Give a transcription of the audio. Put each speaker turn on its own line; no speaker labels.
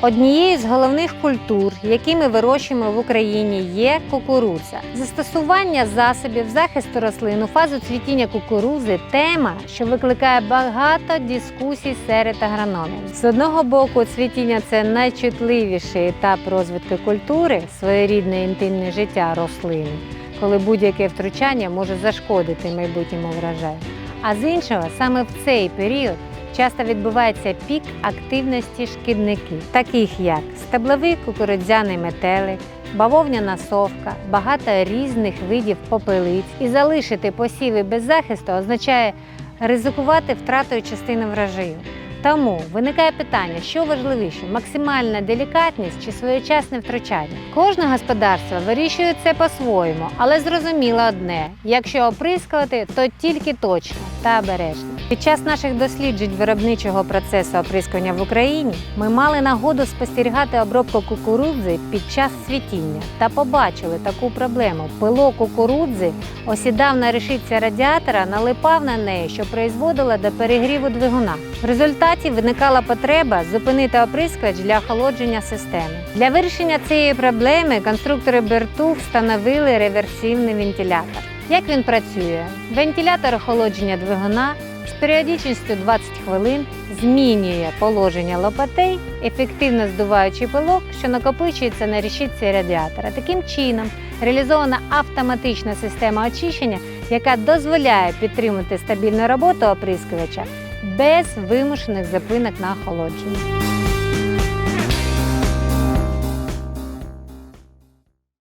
Однією з головних культур, які ми вирощуємо в Україні, є кукурудза. Застосування засобів захисту рослин у фазу цвітіння кукурудзи тема, що викликає багато дискусій серед агрономів. З одного боку, цвітіння це найчутливіший етап розвитку культури, своєрідне інтимне життя рослини, коли будь-яке втручання може зашкодити майбутньому врожаю. А з іншого, саме в цей період часто відбувається пік активності шкідників, таких як стебловий кукурудзяний метелик, бавовняна совка, багато різних видів попелиць. І залишити посіви без захисту означає ризикувати втратою частини врожаю. Тому виникає питання, що важливіше: максимальна делікатність чи своєчасне втручання. Кожне господарство вирішує це по-своєму, але зрозуміло одне: якщо оприскувати, то тільки точно та обережно. Під час наших досліджень виробничого процесу оприскування в Україні ми мали нагоду спостерігати обробку кукурудзи під час цвітіння та побачили таку проблему. Пилок кукурудзи осідав на решітці радіатора, налипав на неї, що призводило до перегріву двигуна. В результаті виникала потреба зупинити оприскувач для охолодження системи. Для вирішення цієї проблеми конструктори Берту встановили реверсивний вентилятор. Як він працює? Вентилятор охолодження двигуна з періодичністю 20 хвилин змінює положення лопатей, ефективно здуваючи пилок, що накопичується на решітці радіатора. Таким чином реалізована автоматична система очищення, яка дозволяє підтримати стабільну роботу оприскувача без вимушених зупинок на охолодження.